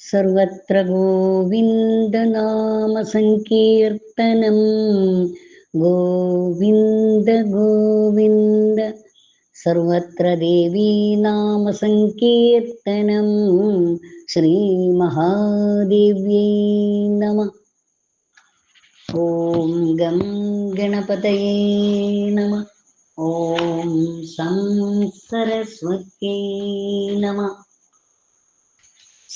सर्वत्र गोविन्दनामसंकीर्तनं गोविन्द गोविन्द सर्वत्र देवी नाम संकीर्तनं श्रीमहादेव्यै नमः। ॐ गं गणपतये नमः। ॐ सं सरस्वत्यै नमः।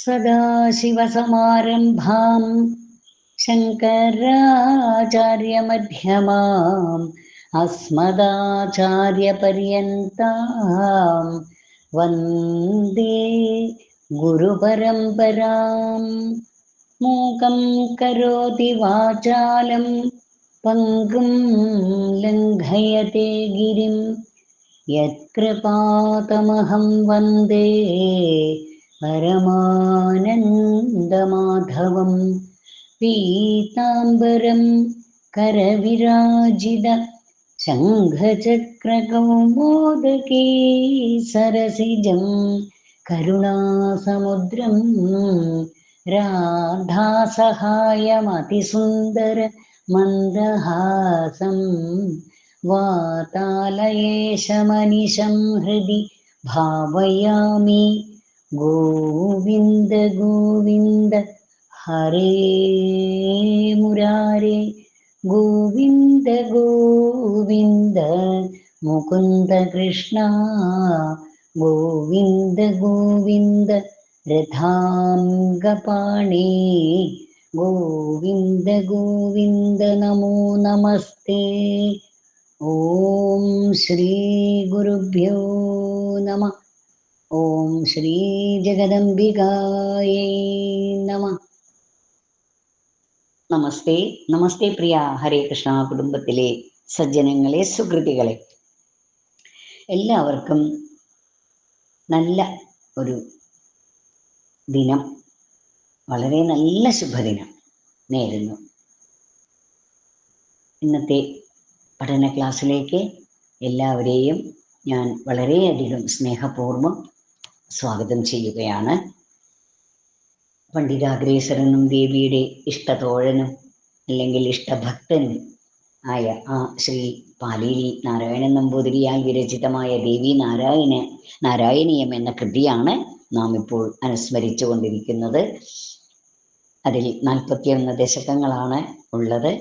सदाशिवसमारम्भां शङ्कराचार्यमध्यमाम् अस्मदाचार्यपर्यन्तां वन्दे गुरुपरम्परां मूकं करोति वाचालम् पङ्गुं लङ्घयते गिरिं यत्कृपातमहं वन्दे परमानन्दमाधवं पीताम्बरं करविराजित शङ्खचक्रकौ सरसिजं करुणासमुद्रं राधासहायमतिसुन्दर मन्दहासं वातालयेशमनिशं हृदि भावयामि। गोविन्द गोविन्द हरे मुरारे। गोविन्द गोविन्द मुकुन्द कृष्णा। गोविन्द गोविन्द रथाङ्गपाणि। ഗോവിന്ദ ഗോവിന്ദ നമോ നമസ്തേ. ഓം ശ്രീ ഗുരുഭ്യോ നമ. ഓം ശ്രീ ജഗദംബികായൈ നമ. നമസ്തേ നമസ്തേ പ്രിയ. ഹരേ കൃഷ്ണ കുടുംബത്തിലെ സജ്ജനങ്ങളെ സുഹൃതികളെ എല്ലാവർക്കും നല്ല ഒരു ദിനം. വളരെ നല്ല ശുഭദിനം നേരുന്നു. ഇന്നത്തെ പഠന ക്ലാസ്സിലേക്ക് എല്ലാവരെയും ഞാൻ വളരെയധികം സ്നേഹപൂർവം സ്വാഗതം ചെയ്യുകയാണ്. പണ്ഡിതാഗ്രേസരനും ദേവിയുടെ ഇഷ്ടതോഴനും അല്ലെങ്കിൽ ഇഷ്ടഭക്തനും ആയ ആ ശ്രീ പാലേരി നാരായണൻ നമ്പൂതിരിയാൽ വിരചിതമായ ദേവി നാരായണ നാരായണീയം എന്ന കൃതിയാണ് നാം ഇപ്പോൾ അനുസ്മരിച്ചു കൊണ്ടിരിക്കുന്നത് അതിൽ നാൽപ്പത്തിയൊന്ന് ദശകങ്ങളാണ് ഉള്ളത്.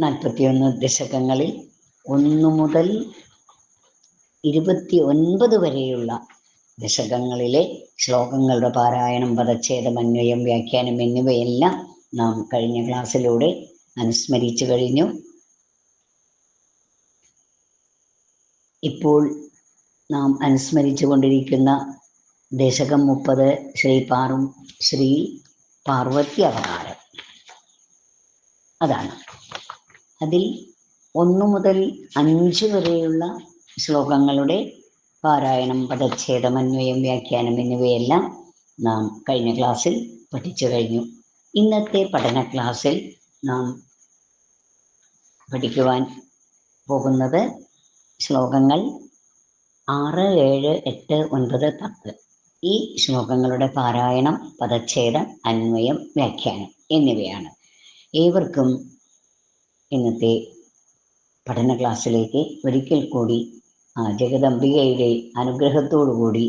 നാൽപ്പത്തിയൊന്ന് ദശകങ്ങളിൽ ഒന്ന് മുതൽ ഇരുപത്തി ഒൻപത് വരെയുള്ള ദശകങ്ങളിലെ ശ്ലോകങ്ങളുടെ പാരായണം പദച്ഛേദം അന്വയം വ്യാഖ്യാനം എന്നിവയെല്ലാം നാം കഴിഞ്ഞ ക്ലാസ്സിലൂടെ അനുസ്മരിച്ചു കഴിഞ്ഞു. ഇപ്പോൾ നാം അനുസ്മരിച്ചു കൊണ്ടിരിക്കുന്ന ദശകം മുപ്പത് ശ്രീ പാറും ശ്രീ പാർവതി അവതാരം അതാണ്. അതിൽ ഒന്നു മുതൽ അഞ്ച് വരെയുള്ള ശ്ലോകങ്ങളുടെ പാരായണം പദച്ഛേദം അന്വയം വ്യാഖ്യാനം എന്നിവയെല്ലാം നാം കഴിഞ്ഞ ക്ലാസ്സിൽ പഠിച്ചു കഴിഞ്ഞു. ഇന്നത്തെ പഠന ക്ലാസ്സിൽ നാം പഠിക്കുവാൻ പോകുന്നത് ശ്ലോകങ്ങൾ ആറ് ഏഴ് എട്ട് ഒൻപത് പത്ത്. ഈ ശ്ലോകങ്ങളുടെ പാരായണം പദച്ഛേദം അന്വയം വ്യാഖ്യാനം എന്നിവയാണ്. ഏവർക്കും ഇന്നത്തെ പഠന ക്ലാസ്സിലേക്ക് ഒരിക്കൽ കൂടി ജഗദംബികയുടെ അനുഗ്രഹത്തോടു കൂടി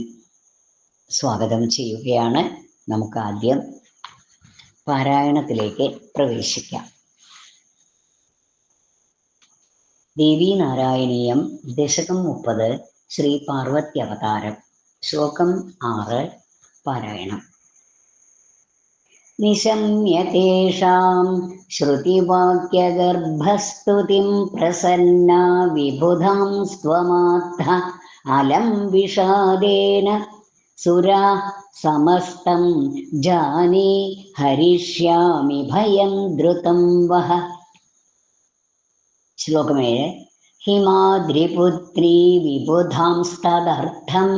സ്വാഗതം ചെയ്യുകയാണ്. നമുക്ക് ആദ്യം പാരായണത്തിലേക്ക് പ്രവേശിക്കാം. ദേവീനാരായണീയം ദശകം മുപ്പത് ശ്രീ പാർവതി श्लोकम् आर् पारायणम् निशम्य तेषां श्रुतिवाक्यगर्भस्तुतिं प्रसन्ना विबुधां स्वमात्थ अलं विषादेन सुरा समस्तं जाने हरिष्यामि भयं द्रुतं वः श्लोकमे हिमाद्रिपुत्री विबुधांस्तदर्थं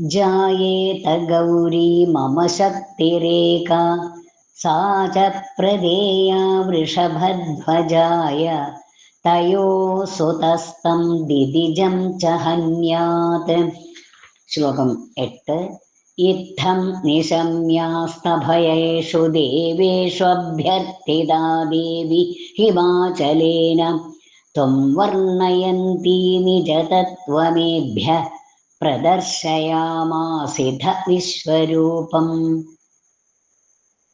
जायेत गौरी मम शक्तिरेका सा च प्रदेया वृषभध्वजाय। तयो सुतस्तं दिदिजं च हन्यात्। श्लोकम् एट्। इत्थं निशम्यास्तभयेषु देवेष्वभ्यर्थिता देवि हिमाचलेन। त्वं वर्णयन्ती निजतत्त्वमेभ्यः। പ്രദർശയാമാസിധ വിശ്വരൂപം.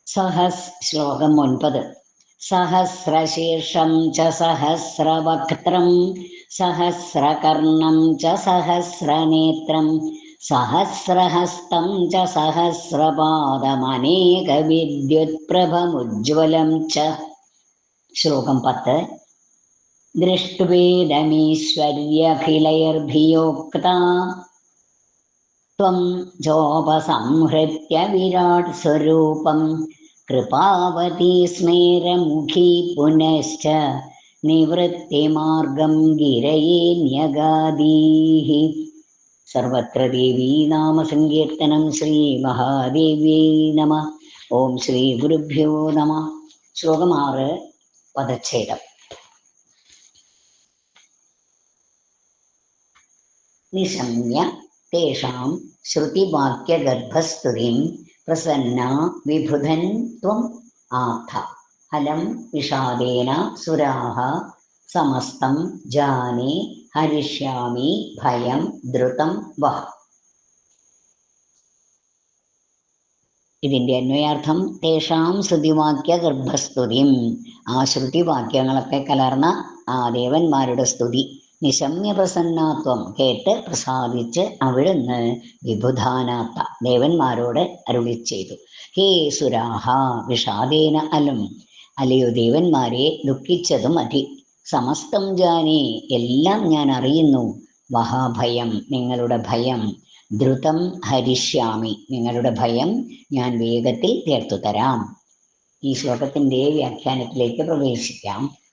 സഹസ് ശ്ലോകം ഒൻപത്. സഹസ്രശീർഷം ച സഹസ്രവക്ത്രം സഹസ്രകർണം ച സഹസ്രനേത്രം സഹസ്രഹസ്തം ച സഹസ്രപാദമനേകവിദ്യുത്പ്രഭമുജ്വലം ച. ശ്ലോകം പത്ത്. ദൃഷ്ടുവേദമീശ്വര്യഖിലൈർഭിയോക്ത ത്വം ചോപസംഹൃത്യ വിരാട് സ്വരൂപം കൃപാവതി സ്മേരമുഖി പുനശ്ച നിവൃത്തിമാർഗം ഗിരയേ ന്യഗാദീः സർവത്ര ദേവീ नाम ശ്രീ മഹാദേവ്യേ നമ. ഓം ശ്രീ ഗുരുഭ്യോ നമ. ശ്ലോകം ആറ് പദച്ഛേദം. നിശമ്യ തേഷാം ശ്രുതിവാക്യഗർഭസ്തുതിം പ്രസന്ന വിഭുധൻ ത്വം ആഥ ഹലം വിഷാദേന സുരാഹ സമസ്തം ജാനേ ഹരിഷ്യാമി ഭയം ദ്രുതം വഹ ഇതിന്റെ അന്വയാർത്ഥം തേഷാം ശ്രുതിവാക്യ ഗർഭസ്തുതിയും ആ ശ്രുതിവാക്യങ്ങളൊക്കെ കലർന്ന ആ ദേവന്മാരുടെ സ്തുതി. നിശമ്യ പ്രസന്നാത്വം കേട്ട് പ്രസാദിച്ച് അവിടുന്ന് വിഭുധാനാത്ത ദേവന്മാരോട് അരുളി ചെയ്തു. ഹേ സുരാഹ വിഷാദേന അലും അല്ലയോ ദേവന്മാരെ ദുഃഖിച്ചതും മതി. സമസ്തം ജാനേ എല്ലാം ഞാൻ അറിയുന്നു. മഹാഭയം നിങ്ങളുടെ ഭയം. ദ്രുതം ഹരിഷ്യാമി നിങ്ങളുടെ ഭയം ഞാൻ വേഗത്തിൽ തീർത്തു തരാം. ഈ ശ്ലോകത്തിന്റെ വ്യാഖ്യാനത്തിലേക്ക് പ്രവേശിക്കാം.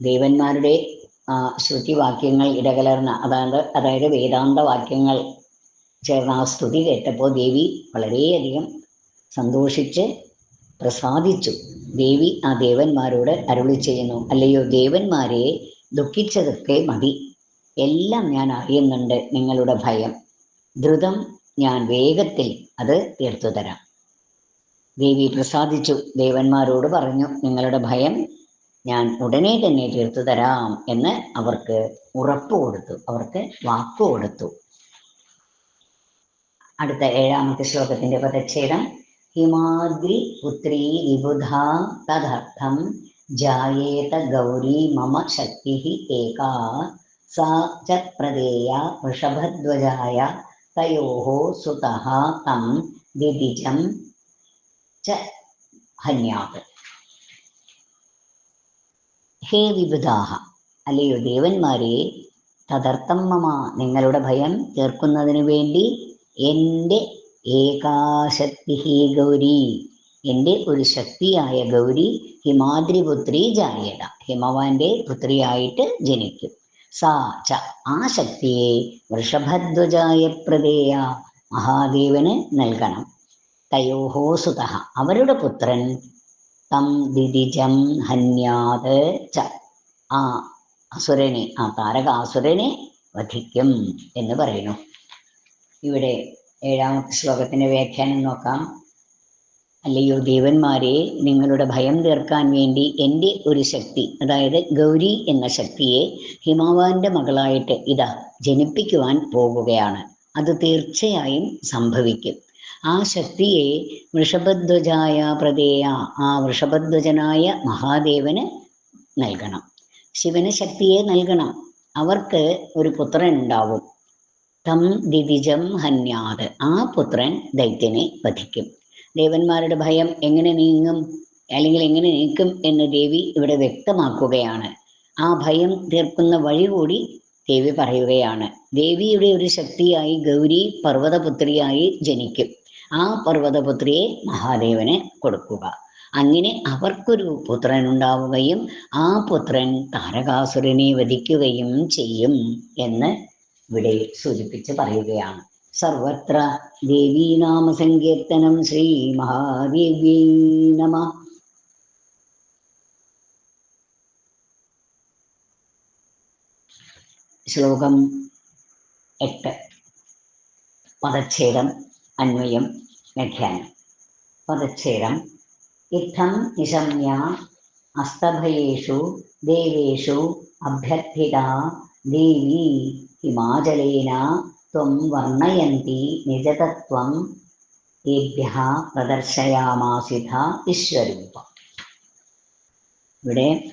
ദേവന്മാരുടെ ആ ശ്രുതിവാക്യങ്ങൾ ഇടകലർന്ന അതായത് അതായത് വേദാന്ത വാക്യങ്ങൾ ചേർന്ന ആ സ്തുതി കേട്ടപ്പോൾ ദേവി വളരെയധികം സന്തോഷിച്ച് പ്രസാദിച്ചു. ദേവി ആ ദേവന്മാരോട് അരുളി ചെയ്യുന്നു അല്ലയോ ദേവന്മാരെ ദുഃഖിച്ചതൊക്കെ മതി. എല്ലാം ഞാൻ അറിയുന്നുണ്ട് നിങ്ങളുടെ ഭയം. ദ്രുതം ഞാൻ വേഗത്തിൽ അത് തീർത്തു തരാം ദേവി പ്രസാദിച്ചു. ദേവന്മാരോട് പറഞ്ഞു നിങ്ങളുടെ ഭയം ഞാൻ ഉടനെ തന്നെ തീർത്തു തരാം എന്ന് അവർക്ക് ഉറപ്പ് കൊടുത്തു. അവർക്ക് വാക്ക് കൊടുത്തു. അടുത്ത ഏഴാമത്തെ ശ്ലോകത്തിന്റെ പദച്ഛേദം. ഹിമാദ്രി പുത്രി വിബുധാ തദർത്ഥം ജായേത ഗൗരി മമ ശക്തി ഏകാ സാ ച പ്രദേയ വൃഷഭധ്വജായ തയോ സുതഃ തം ദിദിജം ച ഹന്യാത്. ഹേ വിബുധാഹ അല്ലയോ ദേവന്മാരെ തദർത്ഥം മമ നിങ്ങളുടെ ഭയം തീർക്കുന്നതിന് വേണ്ടി എന്റെ ഏകാശക്തി ഹേ ഗൗരി എന്റെ ഒരു ശക്തിയായ ഗൗരി ഹിമാദ്രിപുത്രി ജായത ഹിമവാന്റെ പുത്രിയായിട്ട് ജനിക്കും. സാ ച ആ ശക്തിയെ വൃഷഭധ്വജായ പ്രദേയ മഹാദേവന് നൽകണം. തയോഹോ സുത അവരുടെ പുത്രൻ തം ദിദിജം ഹന്യാത് ച. ആ അസുരനെ ആ താരകാസുരനെ വധിക്കും എന്ന് പറയുന്നു. ഇവിടെ ഏഴാമത്തെ ശ്ലോകത്തിന്റെ വ്യാഖ്യാനം നോക്കാം. അല്ലയോ ദേവന്മാരെ നിങ്ങളുടെ ഭയം തീർക്കാൻ വേണ്ടി എന്റെ ഒരു ശക്തി അതായത് ഗൗരി എന്ന ശക്തിയെ ഹിമാവാന്റെ മകളായിട്ട് ഇതാ ജനിപ്പിക്കുവാൻ പോകുകയാണ്. അത് തീർച്ചയായും സംഭവിക്കും. ആ ശക്തിയെ വൃഷഭധ്വജായ പ്രദേയ ആ വൃഷഭധ്വജനായ മഹാദേവന് നൽകണം. ശിവന് ശക്തിയെ നൽകണം. അവർക്ക് ഒരു പുത്രൻ ഉണ്ടാവും. തം ദിദിജം ഹന്യാത്. ആ പുത്രൻ ദൈത്യനെ വധിക്കും. ദേവന്മാരുടെ ഭയം എങ്ങനെ നീങ്ങും? അല്ലെങ്കിൽ എങ്ങനെ നീക്കും എന്ന് ദേവി ഇവിടെ വ്യക്തമാക്കുകയാണ്. ആ ഭയം തീർക്കുന്ന വഴി കൂടി ദേവി പറയുകയാണ്. ദേവിയുടെ ഒരു ശക്തിയായി ഗൗരി പർവതപുത്രിയായി ജനിക്കും. ആ പർവതപുത്രിയെ മഹാദേവന് കൊടുക്കുക. അങ്ങനെ അവർക്കൊരു പുത്രൻ ഉണ്ടാവുകയും ആ പുത്രൻ താരകാസുരനെ വധിക്കുകയും ചെയ്യും എന്ന് ഇവിടെ സൂചിപ്പിച്ച് പറയുകയാണ്. സർവത്ര ദേവീനാമ സങ്കീർത്തനം ശ്രീ മഹാദേവ്യൈ നമ. ശ്ലോകം എട്ട്. പദച്ഛേദം അന്വയം വ്യാഖ്യാനം. പദച്ഛേദം. ഇത്തം നിശമ്യ അസ്തഭയേഷു ദേവേഷു അഭ്യർത്ഥിത ദേവി ഹിമാചലേന ത്വം വർണയന്തി നിജതത്വം തേഭ്യ പ്രദർശയാമാസിത വിശ്വരൂപം ഇവിടെ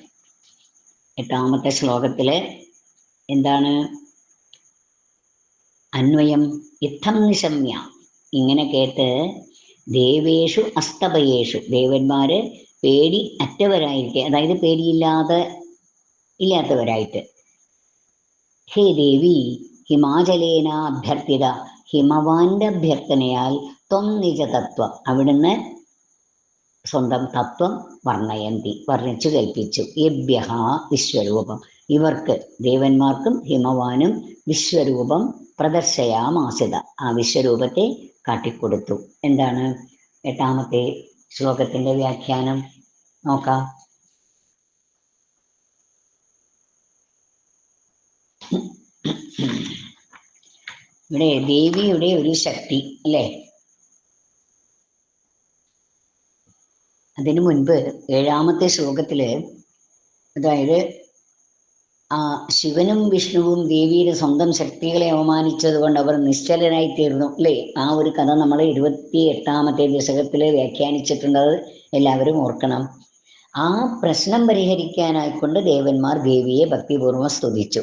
എട്ടാമത്തെ ശ്ലോകത്തിൽ എന്താണ്? അന്വയം ഇത്തം നിശമ്യ. ഇങ്ങനെ കേട്ട് ദേവേഷു അസ്തപയേഷു. ദേവന്മാര് പേടി അറ്റവരായിരിക്കെ അതായത് പേടിയില്ലാതെ ഇല്ലാത്തവരായിട്ട്. ഹേ ദേവി ഹിമാചലേന അഭ്യർത്ഥിത ഹിമവാന്റെ അഭ്യർത്ഥനയാൽ ത്വം നിജ തത്വം. അവിടുന്ന് സ്വന്തം തത്വം വർണയന്തി വർണിച്ചു കൽപ്പിച്ചു. യഭ്യഹ വിശ്വരൂപം. ഇവർക്ക് ദേവന്മാർക്കും ഹിമവാനും വിശ്വരൂപം പ്രദർശയാമാസിത. ആ വിശ്വരൂപത്തെ കാട്ടിക്കൊടുത്തു. എന്താണ് എട്ടാമത്തെ ശ്ലോകത്തിന്റെ വ്യാഖ്യാനം? നോക്കാം. ഇവിടെ ദേവിയുടെ ഒരു ശക്തി അല്ലേ? അതിനു മുൻപ് ഏഴാമത്തെ ശ്ലോകത്തിൽ അതായത് ആ ശിവനും വിഷ്ണുവും ദേവിയുടെ സ്വന്തം ശക്തികളെ അവമാനിച്ചത് കൊണ്ട് അവർ നിശ്ചലനായി തീർന്നു അല്ലേ? ആ ഒരു കഥ നമ്മൾ ഇരുപത്തി എട്ടാമത്തെ ദശകത്തിൽ വ്യാഖ്യാനിച്ചിട്ടുണ്ടത് എല്ലാവരും ഓർക്കണം. ആ പ്രശ്നം പരിഹരിക്കാനായിക്കൊണ്ട് ദേവന്മാർ ദേവിയെ ഭക്തിപൂർവം സ്തുതിച്ചു.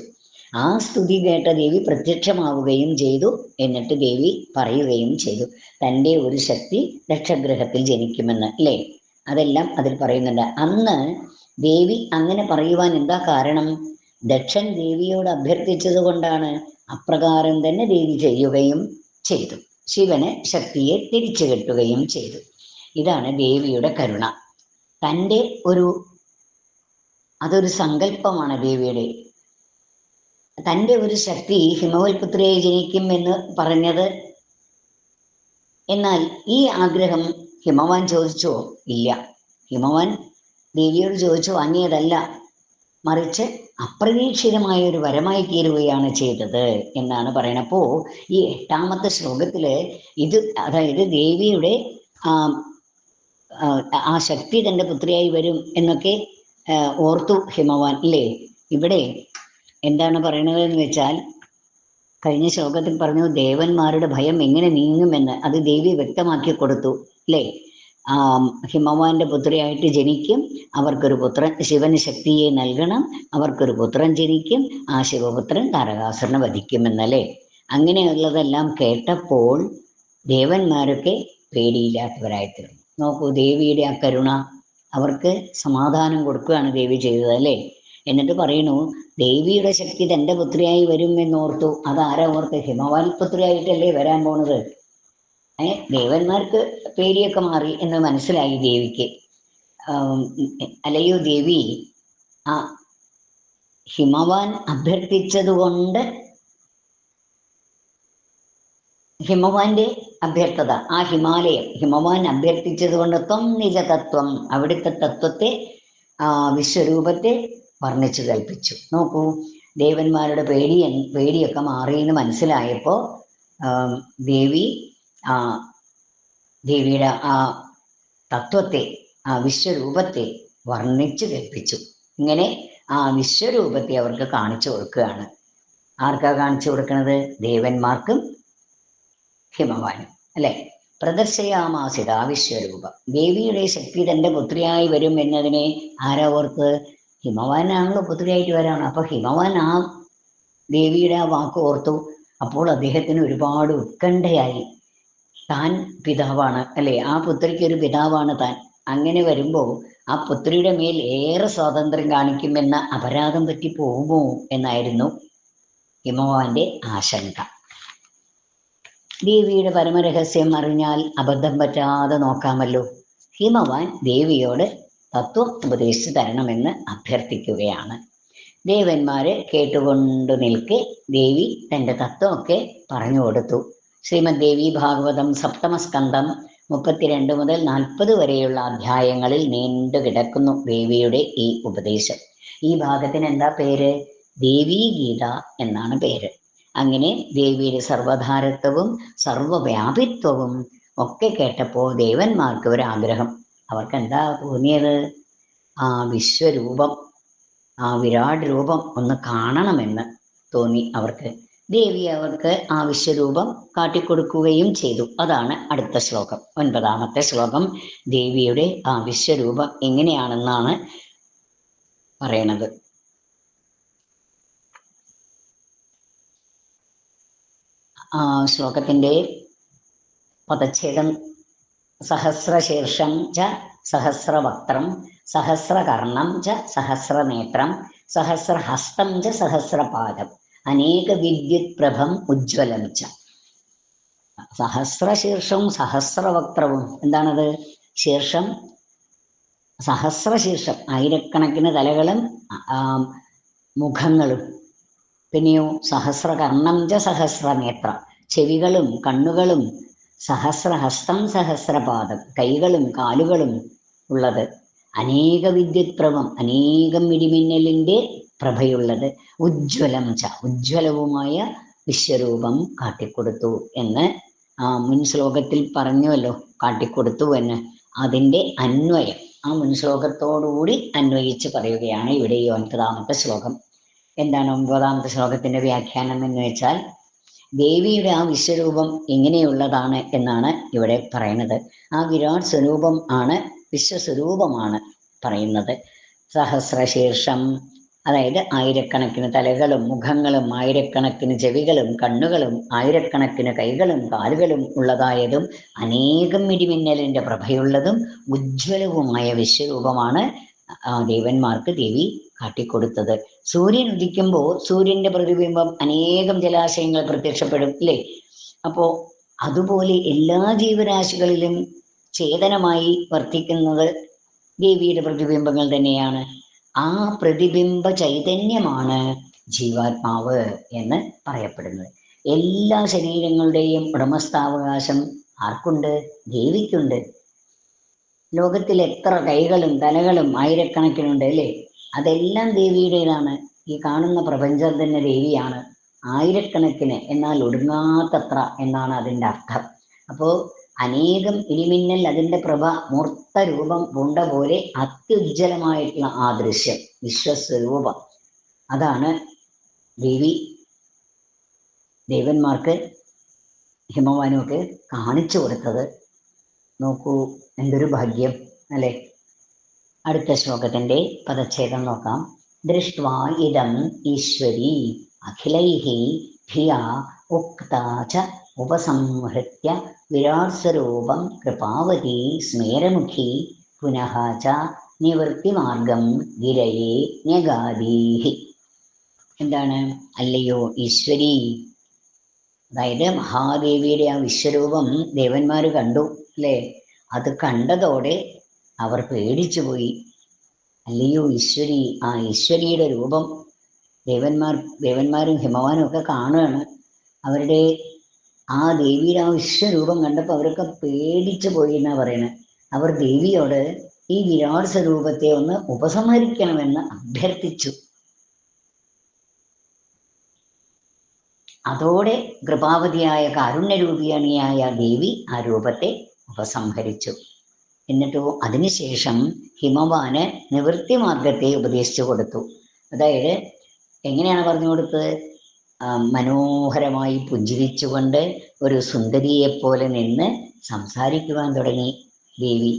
ആ സ്തുതി കേട്ട ദേവി പ്രത്യക്ഷമാവുകയും ചെയ്തു. എന്നിട്ട് ദേവി പറയുകയും ചെയ്തു. തന്റെ ഒരു ശക്തി ദക്ഷഗ്രഹത്തിൽ ജനിക്കുമെന്ന് അല്ലേ? അതെല്ലാം അതിൽ പറയുന്നുണ്ട്. അന്ന് ദേവി അങ്ങനെ പറയുവാൻ എന്താ കാരണം? ദക്ഷൻ ദേവിയോട് അഭ്യർത്ഥിച്ചത് കൊണ്ടാണ് അപ്രകാരം തന്നെ ദേവി ചെയ്യുകയും ചെയ്തു. ശിവന് ശക്തിയെ തിരിച്ചു കെട്ടുകയും ചെയ്തു. ഇതാണ് ദേവിയുടെ കരുണ. തന്റെ ഒരു അതൊരു സങ്കല്പമാണ് ദേവിയുടെ. തന്റെ ഒരു ശക്തി ഹിമവൽപുത്രയെ ജനിക്കും എന്ന് പറഞ്ഞത്. എന്നാൽ ഈ ആഗ്രഹം ഹിമവാൻ ചോദിച്ചോ? ഇല്ല. ഹിമവാൻ ദേവിയോട് ചോദിച്ചു? വാങ്ങിയതല്ല മറിച്ച് അപ്രതീക്ഷിതമായ ഒരു വരമായി തീരുകയാണ് ചെയ്തത് എന്നാണ് പറയുന്നത്. ഈ എട്ടാമത്തെ ശ്ലോകത്തിൽ ഇത് അതായത് ദേവിയുടെ ആ ശക്തി തന്റെ പുത്രിയായി വരും എന്നൊക്കെ ഓർത്തു ഹിമവാൻ ഇല്ലേ? ഇവിടെ എന്താണ് പറയണത് എന്ന് വെച്ചാൽ കഴിഞ്ഞ ശ്ലോകത്തിൽ പറഞ്ഞു ദേവന്മാരുടെ ഭയം എങ്ങനെ നീങ്ങുമെന്ന് അത് ദേവി വ്യക്തമാക്കി കൊടുത്തു അല്ലേ ഹിമവാന്റെ പുത്രിയായിട്ട് ജനിക്കും. അവർക്കൊരു പുത്രൻ ശിവന് ശക്തിയെ നൽകണം. അവർക്കൊരു പുത്രൻ ജനിക്കും. ആ ശിവപുത്രൻ താരകാസുരനെ വധിക്കുമെന്നല്ലേ? അങ്ങനെയുള്ളതെല്ലാം കേട്ടപ്പോൾ ദേവന്മാരൊക്കെ പേടിയില്ലാത്തവരായിത്തീർന്നു. നോക്കൂ ദേവിയുടെ ആ കരുണ അവർക്ക് സമാധാനം കൊടുക്കുകയാണ് ദേവി ചെയ്തത് അല്ലേ? എന്നിട്ട് പറയണു ദേവിയുടെ ശക്തി തന്റെ പുത്രിയായി വരും എന്നോർത്തു. അതാരാ ഓർത്ത്? ഹിമവാൻ പുത്രിയായിട്ടല്ലേ വരാൻ പോണത്? ദേവന്മാർക്ക് പേടിയൊക്കെ മാറി എന്ന് മനസ്സിലായി ദേവിക്ക്. അല്ലയോ ദേവി? ആ ഹിമവാൻ അഭ്യർത്ഥിച്ചത് കൊണ്ട് ഹിമവാന്റെ അഭ്യർത്ഥത ആ ഹിമാലയം ഹിമവാൻ അഭ്യർത്ഥിച്ചത് കൊണ്ട് ത്വം നിജ തത്വം അവിടുത്തെ തത്വത്തെ ആ വിശ്വരൂപത്തെ വർണിച്ചു കൽപ്പിച്ചു. നോക്കൂ ദേവന്മാരുടെ പേടി പേടിയൊക്കെ മാറി മാറിയെന്ന് മനസ്സിലായപ്പോൾ ദേവി ആ ദേവിയുടെ ആ തത്വത്തെ ആ വിശ്വരൂപത്തെ വർണിച്ചു കേൾപ്പിച്ചു. ഇങ്ങനെ ആ വിശ്വരൂപത്തെ അവർക്ക് കാണിച്ചു കൊടുക്കുകയാണ്. ആർക്കാ കാണിച്ചു കൊടുക്കുന്നത് ദേവന്മാർക്കും ഹിമവാനും അല്ലെ? പ്രദർശയാമാസിത വിശ്വരൂപം. ദേവിയുടെ ശക്തി തന്റെ പുത്രിയായി വരും എന്നതിനെ ആരാ ഓർത്ത്? ഹിമവാനാണല്ലോ പുത്രിയായിട്ട് വരാണ്. അപ്പൊ ഹിമവാൻ ആ ദേവിയുടെ ആ വാക്ക് ഓർത്തു. അപ്പോൾ അദ്ദേഹത്തിന് ഒരുപാട് ഉത്കണ്ഠയായി. താൻ പിതാവാണ് അല്ലെ? ആ പുത്രിക്ക് ഒരു പിതാവാണ് താൻ. അങ്ങനെ വരുമ്പോൾ ആ പുത്രിയുടെ മേൽ ഏറെ സ്വാതന്ത്ര്യം കാണിക്കുമെന്ന അപരാധം പറ്റി പോകുമോ എന്നായിരുന്നു ഹിമവാന്റെ ആശങ്ക. ദേവിയുടെ പരമരഹസ്യം അറിഞ്ഞാൽ അബദ്ധം പറ്റാതെ നോക്കാമല്ലോ. ഹിമവാൻ ദേവിയോട് തത്വം ഉപദേശിച്ചു തരണമെന്ന് അഭ്യർത്ഥിക്കുകയാണ്. ദേവന്മാരെ കേട്ടുകൊണ്ട് നിൽക്കെ ദേവി തന്റെ തത്വമൊക്കെ പറഞ്ഞു കൊടുത്തു. ശ്രീമദ് ദേവി ഭാഗവതം സപ്തമസ്കന്ധം മുപ്പത്തിരണ്ട് മുതൽ നാൽപ്പത് വരെയുള്ള അധ്യായങ്ങളിൽ നീണ്ടു കിടക്കുന്നു ദേവിയുടെ ഈ ഉപദേശം. ഈ ഭാഗത്തിന് എന്താ പേര്? ദേവീ ഗീത എന്നാണ് പേര്. അങ്ങനെ ദേവിയുടെ സർവധാരത്വവും സർവവ്യാപിത്വവും ഒക്കെ കേട്ടപ്പോൾ ദേവന്മാർക്ക് ഒരു ആഗ്രഹം അവർക്ക് എന്താ തോന്നിയത്? ആ വിശ്വരൂപം ആ വിരാട് രൂപം ഒന്ന് കാണണമെന്ന് തോന്നി അവർക്ക്. ദേവി അവർക്ക് ആ വിശ്വരൂപം കാട്ടിക്കൊടുക്കുകയും ചെയ്തു. അതാണ് അടുത്ത ശ്ലോകം. ഒൻപതാമത്തെ ശ്ലോകം. ദേവിയുടെ ആ വിശ്വരൂപം എങ്ങനെയാണെന്നാണ് പറയണത്. ആ ശ്ലോകത്തിന്റെ പദച്ഛേദം സഹസ്രശീർഷം ച സഹസ്രവക്ത്രം സഹസ്രകർണം ച സഹസ്രനേത്രം സഹസ്രഹസ്തം ച സഹസ്രപാദം. അനേക വിദ്യുത് പ്രഭം ഉജ്ജ്വലമിച്ച. സഹസ്രശീർഷവും സഹസ്രവക്ത്രവും എന്താണത്? ശീർഷം സഹസ്രശീർഷം ആയിരക്കണക്കിന് തലകളും മുഖങ്ങളും. പിന്നെയോ സഹസ്രകർണം ച സഹസ്രനേത്ര. ചെവികളും കണ്ണുകളും സഹസ്രഹസ്തം സഹസ്രപാദം. കൈകളും കാലുകളും ഉള്ളത്. അനേക വിദ്യുത് പ്രഭം അനേകം ഇടിമിന്നലിന്റെ പ്രഭയുള്ളത്. ഉജ്ജ്വലം ച. ഉജ്ജ്വലവുമായ വിശ്വരൂപം കാട്ടിക്കൊടുത്തു എന്ന് ആ മുൻ ശ്ലോകത്തിൽ പറഞ്ഞുവല്ലോ. കാട്ടിക്കൊടുത്തു എന്ന്. അതിന്റെ അന്വയം. ആ മുൻ ശ്ലോകത്തോടുകൂടി അന്വയിച്ച് പറയുകയാണ് ഇവിടെ ഈ ഒൻപതാമത്തെ ശ്ലോകം. എന്താണ് ഒമ്പതാമത്തെ ശ്ലോകത്തിന്റെ വ്യാഖ്യാനം എന്ന് വെച്ചാൽ ദേവിയുടെ ആ വിശ്വരൂപം എങ്ങനെയുള്ളതാണ് എന്നാണ് ഇവിടെ പറയുന്നത്. ആ വിരാട് സ്വരൂപം ആണ് വിശ്വസ്വരൂപമാണ് പറയുന്നത്. സഹസ്രശീർഷം അതായത് ആയിരക്കണക്കിന് തലകളും മുഖങ്ങളും ആയിരക്കണക്കിന് ചെവികളും കണ്ണുകളും ആയിരക്കണക്കിന് കൈകളും കാലുകളും ഉള്ളതായതും അനേകം ഇടിമിന്നലിന്റെ പ്രഭയുള്ളതും ഉജ്ജ്വലവുമായ വിശ്വരൂപമാണ് ദേവന്മാർക്ക് ദേവി കാട്ടിക്കൊടുത്തത്. സൂര്യൻ ഉദിക്കുമ്പോൾ സൂര്യന്റെ പ്രതിബിംബം അനേകം ജലാശയങ്ങൾ പ്രത്യക്ഷപ്പെടും അല്ലേ? അപ്പോ അതുപോലെ എല്ലാ ജീവരാശികളിലും ചേതനമായി വർത്തിക്കുന്നത് ദേവിയുടെ പ്രതിബിംബങ്ങൾ തന്നെയാണ്. ആ പ്രതിബിംബ ചൈതന്യമാണ് ജീവാത്മാവ് എന്ന് പറയപ്പെടുന്നത്. എല്ലാ ശരീരങ്ങളുടെയും ഉടമസ്ഥാവകാശം ആർക്കുണ്ട്? ദേവിക്കുണ്ട്. ലോകത്തിൽ എത്ര കൈകളും തലകളും ആയിരക്കണക്കിനുണ്ട് അല്ലേ? അതെല്ലാം ദേവിയുടേതാണ്. ഈ കാണുന്ന പ്രപഞ്ചം തന്നെ ദേവിയാണ്. ആയിരക്കണക്കിന് എന്നാൽ ഒടുങ്ങാത്തത്ര എന്നാണ് അതിന്റെ അർത്ഥം. അപ്പോൾ അനേകം ഇടിമിന്നൽ അതിന്റെ പ്രഭ മൂർത്ത രൂപം പൂണ്ട പോലെ അത്യുജ്വലമായിട്ടുള്ള ആ ദൃശ്യം വിശ്വസ്വരൂപം. അതാണ് ദേവി ദേവന്മാർക്ക് ഹിമവാനുമൊക്കെ കാണിച്ചു കൊടുത്തത്. നോക്കൂ എന്തൊരു ഭാഗ്യം അല്ലെ? അടുത്ത ശ്ലോകത്തിന്റെ പദച്ഛേദം നോക്കാം. ദൃഷ്ട്വാ ഇതം ഈശ്വരി അഖിലൈഹി ധിയാ ഉക്ത ച ഉപസംഹൃത്യ വിരാട് സ്വരൂപം കൃപാവതി സ്മേരമുഖി പുനഃ ച നിവൃത്തിമാർഗം ഗിരയെ ന്യഗാദീഹി. എന്താണ്? അല്ലയോ ഈശ്വരി. അതായത് മഹാദേവിയുടെ ആ വിശ്വരൂപം ദേവന്മാർ കണ്ടു അല്ലേ? അത് കണ്ടതോടെ അവർ പേടിച്ചു പോയി. അല്ലയോ ഈശ്വരി ആ ഈശ്വരിയുടെ രൂപം ദേവന്മാർ ദേവന്മാരും ഹിമവാനും ഒക്കെ കാണുകയാണ്. അവരുടെ ആ ദേവിയുടെ ആ വിശ്വരൂപം കണ്ടപ്പോൾ അവരൊക്കെ പേടിച്ചു പോയി എന്നാ പറയുന്നത് അവർ ദേവിയോട് ഈ വിരാട് സ്വരൂപത്തെ ഒന്ന് ഉപസംഹരിക്കണമെന്ന് അഭ്യർത്ഥിച്ചു. അതോടെ കൃപാവതിയായ കാരുണ്യരൂപിയണിയായ ദേവി ആ രൂപത്തെ ഉപസംഹരിച്ചു. എന്നിട്ടോ അതിനുശേഷം ഹിമവാന് നിവൃത്തി മാർഗത്തെ ഉപദേശിച്ചു കൊടുത്തു. അതായത് എങ്ങനെയാണ് പറഞ്ഞു കൊടുത്തത്? മനോഹരമായി പുഞ്ചിരിച്ചുകൊണ്ട് ഒരു സുന്ദരിയെപ്പോലെ നിന്ന് സംസാരിക്കുവാൻ തുടങ്ങി. ദേവി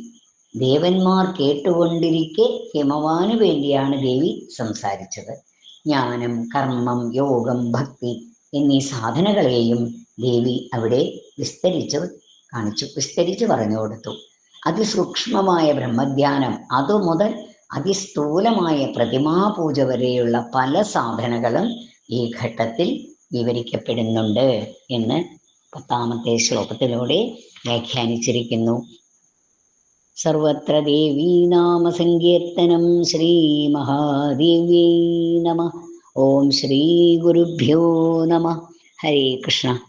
ദേവന്മാർ കേട്ടുകൊണ്ടിരിക്കെ ഹിമവാന് വേണ്ടിയാണ് ദേവി സംസാരിച്ചത്. ജ്ഞാനം കർമ്മം യോഗം ഭക്തി എന്നീ സാധനകളെയും ദേവി അവിടെ വിസ്തരിച്ച് കാണിച്ചു വിസ്തരിച്ച് പറഞ്ഞു കൊടുത്തു. അതിസൂക്ഷ്മമായ ബ്രഹ്മധ്യാനം അതുമുതൽ അതിസ്ഥൂലമായ പ്രതിമാപൂജ വരെയുള്ള പല സാധനകളും ഈ ഘട്ടത്തിൽ വിവരിക്കപ്പെടുന്നുണ്ട് എന്ന് പത്താമത്തെ ശ്ലോകത്തിലൂടെ വ്യാഖ്യാനിച്ചിരിക്കുന്നു. സർവത്ര ദേവീ നാമ സങ്കീർത്തനം ശ്രീ മഹാദേവ്യൈ നമ. ഓം ശ്രീ ഗുരുഭ്യോ നമ. ഹരേ കൃഷ്ണ.